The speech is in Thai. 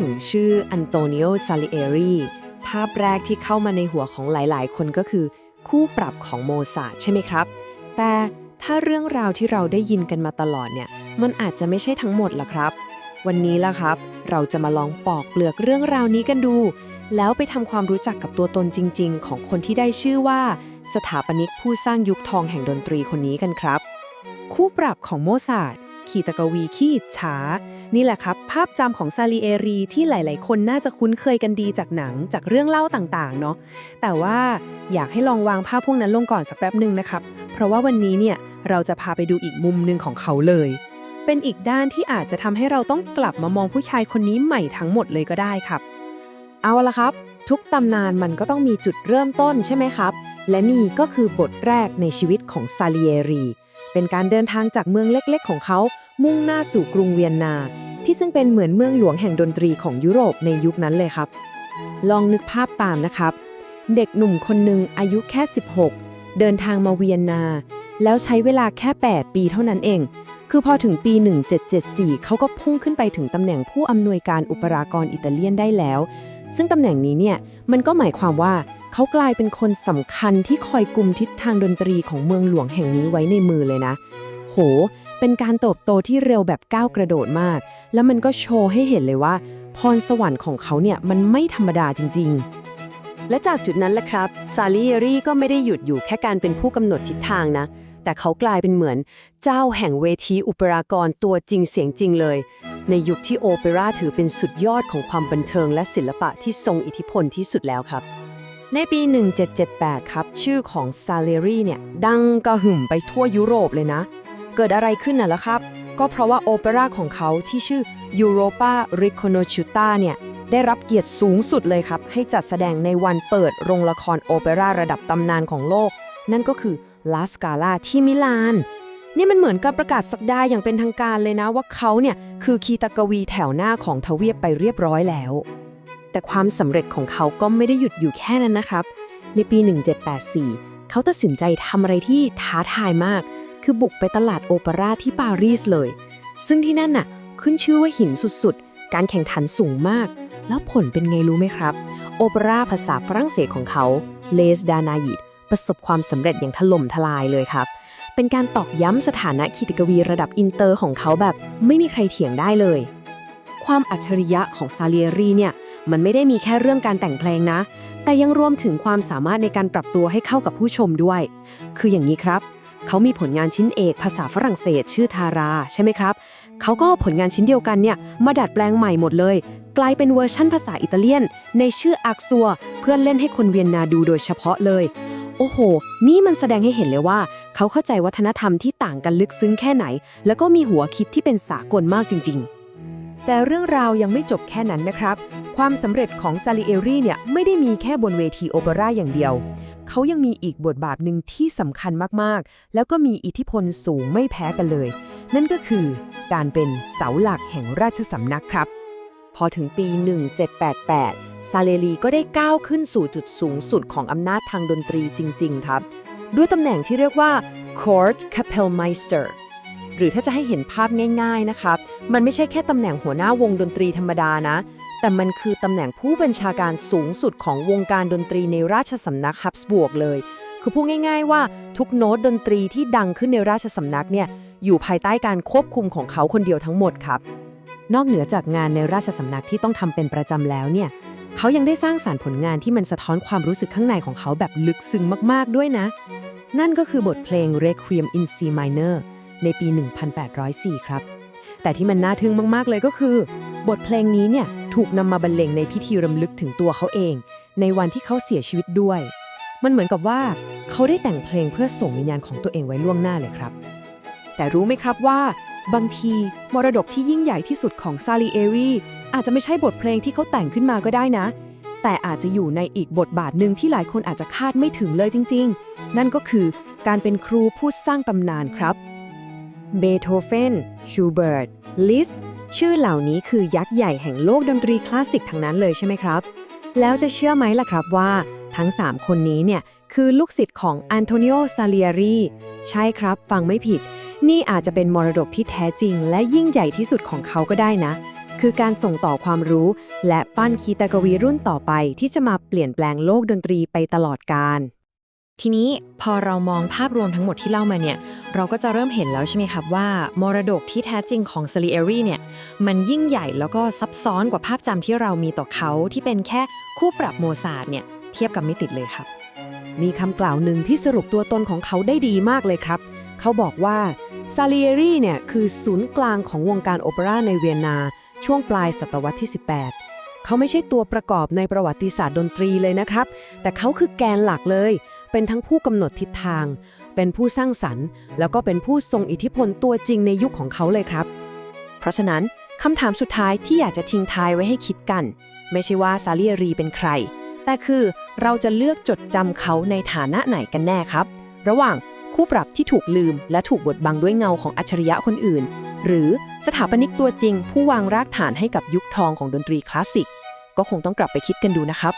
ถึงชื่ออันโตนิโอ ซาลิเอรีภาพแรกที่เข้ามาในหัวของหลายๆ คนก็คือ คู่ปรับของโมซาร์ทใช่ไหมครับ แต่ถ้าเรื่องราวที่เราได้ยินกันมาตลอดเนี่ย มันอาจจะไม่ใช่ทั้งหมดล่ะครับ วันนี้ล่ะครับ เราจะมาลองปอกเปลือกเรื่องราวนี้กันดู แล้วไปทำความรู้จักกับตัวตนจริง ๆ ของคนที่ได้ชื่อว่า สถาปนิกผู้สร้างยุคทองแห่งดนตรีคนนี้กันครับ คู่ปรับของโมซาร์ท ขีตกวีขี้อิจฉา นี่แหละครับ ภาพจำของซาลีเอรีที่หลาย ๆ คนน่าจะคุ้นเคยกันดีจากหนังจากเรื่องเล่าต่างๆ เนาะแต่ว่าอยากให้ลองวางภาพพวกนั้นลงก่อนสักแป๊บหนึ่งนะครับ เพราะว่าวันนี้เนี่ยเราจะพาไปดูอีกมุมหนึ่งของเขาเลย เป็นอีกด้านที่อาจจะทำให้เราต้องกลับมามองผู้ชายคนนี้ใหม่ทั้งหมดเลยก็ได้ครับ เอาละครับ ทุกตำนานมันก็ต้องมีจุดเริ่มต้นใช่ไหมครับ และนี่ก็คือบทแรกในชีวิตของซาลีเอรีเป็นการเดินทางจากเมืองเล็กๆ ของเขา มุ่งหน้าสู่กรุงเวียนนา ที่ซึ่งเป็นเหมือนเมืองหลวงแห่งดนตรีของยุโรปในยุคนั้นเลยครับ ลองนึกภาพตามนะครับ เด็กหนุ่มคนหนึ่งอายุแค่ 16 เดินทางมาเวียนนา แล้วใช้เวลาแค่ 8 ปีเท่านั้นเอง คือพอถึงปี 1774 เขาก็พุ่งขึ้นไปถึงตำแหน่งผู้อำนวยการอุปรากรอิตาเลียนได้แล้ว ซึ่งตำแหน่งนี้เนี่ยมันก็หมายความว่าเขากลายเป็นคนสำคัญที่คอยกลุ่มทิศทางดนตรีของเมืองหลวงแห่งนี้ไว้ในมือเลยนะ โห เป็นการเติบโตที่เร็วแบบก้าวกระโดดมาก แล้วมันก็โชว์ให้เห็นเลยว่า พรสวรรค์ของเขาเนี่ยมันไม่ธรรมดาจริง ๆ และจากจุดนั้นแหละครับ ซาลิเอรีก็ไม่ได้หยุดอยู่แค่การเป็นผู้กำหนดทิศทางนะ แต่เขากลายเป็นเหมือน เจ้าแห่งเวทีอุปรากรตัวจริงเสียงจริงเลย ในยุคที่โอเปร่าถือเป็นสุดยอดของความบันเทิงและศิลปะที่ทรงอิทธิพลที่สุดแล้วครับในปี 1778 ครับ ชื่อของซาเลรีเนี่ย ดังกระหึ่มไปทั่วยุโรปเลยนะ เกิดอะไรขึ้นน่ะล่ะครับ ก็เพราะว่าโอเปร่าของเขาที่ชื่อ Europa r i c o n o c i u t a เนี่ย ได้รับเกียรติสูงสุดเลยครับ ให้จัดแสดงในวันเปิดโรงละครโอเปร่าระดับตำนานของโลก นั่นก็คือลาสกาลาที่มิลาน นี่มันเหมือนกับประกาศสักดาอย่างเป็นทางการเลยนะว่าเขาเนี่ยคือคีตกวีแถวหน้าของทวีปไปเรียบร้อยแล้ว แต่ความสำเร็จของเขาก็ไม่ได้หยุดอยู่แค่นั้นนะครับ ในปี 1784 เขาตัดสินใจทำอะไรที่ท้าทายมาก คือบุกไปตลาดโอเปร่าที่ปารีสเลย ซึ่งที่นั่นน่ะ ขึ้นชื่อว่าหินสุดๆ การแข่งขันสูงมาก แล้วผลเป็นไงรู้ไหมครับ โอเปร่าภาษาฝรั่งเศสของเขาเลสดานายิดประสบความสำเร็จอย่างถล่มทลายเลยครับ เป็นการตอกย้ำสถานะคีติกวีระดับอินเตอร์ของเขาแบบไม่มีใครเถียงได้เลย ความอัจฉริยะของซาเลียรีเนี่ยมันไม่ได้มีแค่เรื่องการแต่งเพลงนะ แต่ยังรวมถึงความสามารถในการปรับตัวให้เข้ากับผู้ชมด้วย คืออย่างนี้ครับ เขามีผลงานชิ้นเอกภาษาฝรั่งเศสชื่อทาราใช่ไหมครับ เขาก็เอาผลงานชิ้นเดียวกันเนี่ยมาดัดแปลงใหม่หมดเลย กลายเป็นเวอร์ชั่นภาษาอิตาเลียน ในชื่ออักซัว เพื่อเล่นให้คนเวียนนาดูโดยเฉพาะเลย โอ้โห นี่มันแสดงให้เห็นเลยว่า เขาเข้าใจวัฒนธรรมที่ต่างกันลึกซึ้งแค่ไหน แล้วก็มีหัวคิดที่เป็นสากลมากจริง ๆ แต่เรื่องราวยังไม่จบแค่นั้นนะครับ ความสำเร็จของซาลิเอรีเนี่ยไม่ได้มีแค่บนเวทีโอเปร่าอย่างเดียว เขายังมีอีกบทบาทหนึ่งที่สำคัญมากๆ แล้วก็มีอิทธิพลสูงไม่แพ้กันเลย นั่นก็คือการเป็นเสาหลักแห่งราชสำนักครับ พอถึงปี 1788 ซาเลรีก็ได้ก้าวขึ้นสู่จุดสูงสุดของอำนาจทางดนตรีจริง ๆ ครับ ด้วยตำแหน่งที่เรียกว่า Court Kapellmeister หรือถ้าจะให้เห็นภาพง่าย ๆนะครับมันไม่ใช่แค่ตำแหน่งหัวหน้าวงดนตรีธรรมดานะ แต่มันคือตำแหน่งผู้บัญชาการสูงสุดของวงการดนตรีในราชสำนักฮับสบวกเลย คือพูดง่าย ๆ ว่าทุกโน้ตดนตรีที่ดังขึ้นในราชสำนักเนี่ยอยู่ภายใต้การควบคุมของเขาคนเดียวทั้งหมดครับ นอกเหนือจากงานในราชสำนักที่ต้องทำเป็นประจำแล้วเนี่ยเขายังได้สร้างสารรค์ผลงานที่มันสะท้อนความรู้สึกข้างในของเขาแบบลึกซึ้งมากๆด้วยนะ นั่นก็คือบทเพลง Requiem in C minor ในปี 1804 ครับ แต่ที่มันน่าทึ่งมาก ๆ เลยก็คือ บทเพลงนี้เนี่ยถูกนำมาบรรเลงในพิธีรำลึกถึงตัวเขาเอง ในวันที่เขาเสียชีวิตด้วย มันเหมือนกับว่าเขาได้แต่งเพลงเพื่อส่งวิญญาณของตัวเองไว้ล่วงหน้าเลยครับ แต่รู้ไหมครับว่า บางทีมรดกที่ยิ่งใหญ่ที่สุดของซาลีเอรีอาจจะไม่ใช่บทเพลงที่เขาแต่งขึ้นมาก็ได้นะ แต่อาจจะอยู่ในอีกบทบาทหนึ่งที่หลายคนอาจจะคาดไม่ถึงเลยจริง ๆ นั่นก็คือการเป็นครูผู้สร้างตำนานครับ เบโธเฟน ชูเบิร์ต ลิสชื่อเหล่านี้คือยักษ์ใหญ่แห่งโลกดนตรีคลาสสิกทั้งนั้นเลยใช่ไหมครับ แล้วจะเชื่อไหมล่ะครับว่า ทั้ง 3 คนนี้เนี่ย คือลูกศิษย์ของอันโตนิโอ ซาเลียรี ใช่ครับ ฟังไม่ผิด นี่อาจจะเป็นมรดกที่แท้จริง และยิ่งใหญ่ที่สุดของเขาก็ได้นะ คือการส่งต่อความรู้ และปั้นคีตกวีรุ่นต่อไปที่จะมาเปลี่ยนแปลงโลกดนตรีไปตลอดกาล ทีนี้พอเรามองภาพรวมทั้งหมดที่เล่ามาเนี่ย เราก็จะเริ่มเห็นแล้วใช่ไหมครับว่า มรดกที่แท้จริงของซาลิเอรีเนี่ย มันยิ่งใหญ่แล้วก็ซับซ้อนกว่าภาพจำที่เรามีต่อเขาที่เป็นแค่คู่ปรับโมซาร์ทเนี่ย เทียบกับไม่ติดเลยครับ มีคำกล่าวหนึ่งที่สรุปตัวตนของเขาได้ดีมากเลยครับ เขาบอกว่าซา l ิเอรีเนี่ยคือศูนย์กลางของวงการโอเปร่าในเวียนนาช่วงปลายศตวรรษที่ 18 เขาไม่ใช่ตัวประกอบในประวัติศาสตร์ดนตรีเลยนะครับ แต่เขาคือแกนหลักเลย เป็นทั้งผู้กำหนดทิศทาง เป็นผู้สร้างสรรค์ แล้วก็เป็นผู้ทรงอิทธิพลตัวจริงในยุคของเขาเลยครับ เพราะฉะนั้นคำถามสุดท้ายที่อยากจะทิ้งท้ายไว้ให้คิดกัน ไม่ใช่ว่าซา l ิเอรีเป็นใคร แต่คือเราจะเลือกจดจำเขาในฐานะไหนกันแน่ครับ ระหว่างคู่ปรับที่ถูกลืม และถูกบดบังด้วยเงาของอัจฉริยะคนอื่น หรือสถาปนิกตัวจริง ผู้วางรากฐานให้กับยุคทองของดนตรีคลาสสิก ก็คงต้องกลับไปคิดกันดูนะครับ